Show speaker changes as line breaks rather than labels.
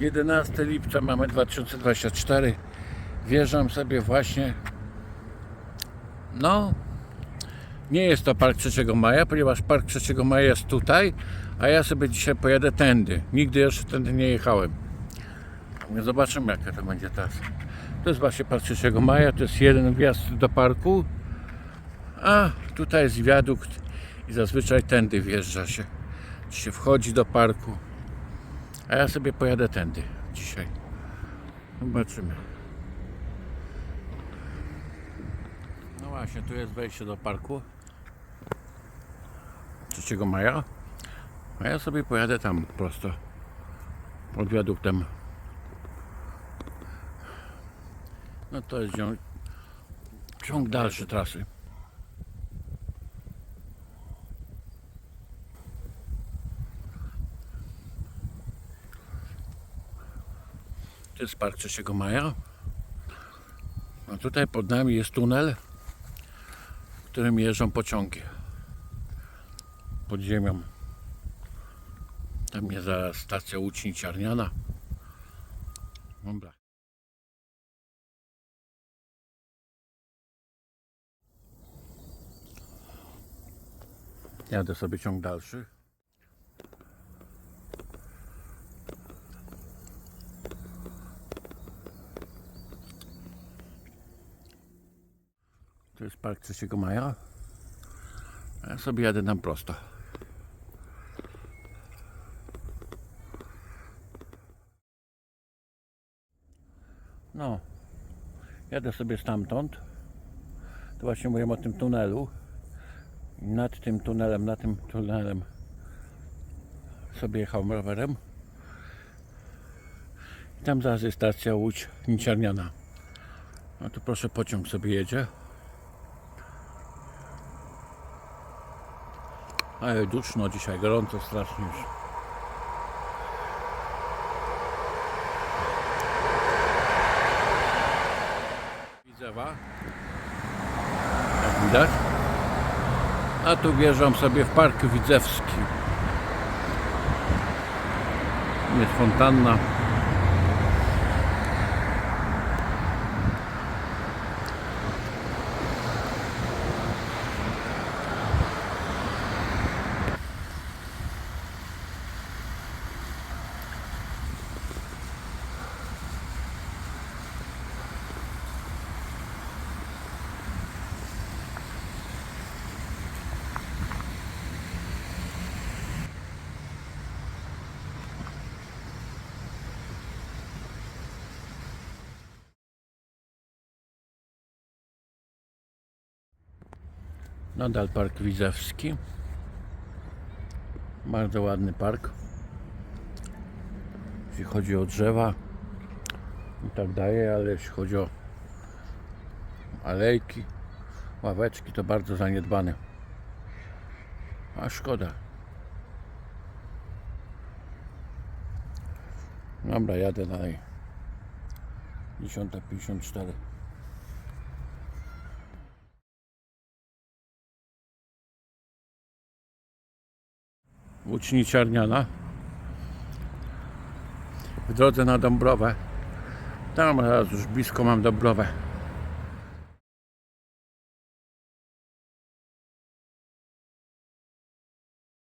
11 lipca mamy 2024. Wjeżdżam sobie właśnie. No, nie jest to Park 3 Maja, ponieważ Park 3 Maja jest tutaj, a ja sobie dzisiaj pojadę tędy. Nigdy jeszcze tędy nie jechałem. Zobaczymy jaka to będzie trasa. To jest właśnie Park 3 Maja, to jest jeden wjazd do parku, a tutaj jest wiadukt i zazwyczaj tędy wjeżdża się. Czy się wchodzi do parku. A ja sobie pojadę tędy dzisiaj. Zobaczymy. No właśnie, tu jest wejście do parku. 3 maja. A ja sobie pojadę tam prosto. Pod wiaduktem. No to jest ciąg, dalszy trasy. To jest Park 3 Maja. A tutaj pod nami jest tunel, którym jeżdżą pociągi. Pod ziemią. Tam jest zaraz stacja Łuczni Czarniana. Dobra. Jadę sobie ciąg dalszy. To jest park 3 maja. A ja sobie jadę tam prosto. No, jadę sobie stamtąd. To właśnie mówię o tym tunelu. Nad tym tunelem, nad tym tunelem sobie jechałem rowerem. I tam zaraz jest stacja Łódź Niciarniana. No tu proszę, pociąg sobie jedzie. Ale duszno dzisiaj, gorąco strasznie już. Widzewa. Jak widać. A tu wjeżdżam sobie w Park Widzewski. Jest fontanna. Nadal Park Widzewski. Bardzo ładny park. Jeśli chodzi o drzewa i tak dalej, ale jeśli chodzi o alejki, ławeczki, to bardzo zaniedbane. A szkoda. Dobra, jadę dalej. 10.54. Łuczni Czarniana w drodze na Dąbrowę tam zaraz już blisko mam Dąbrowę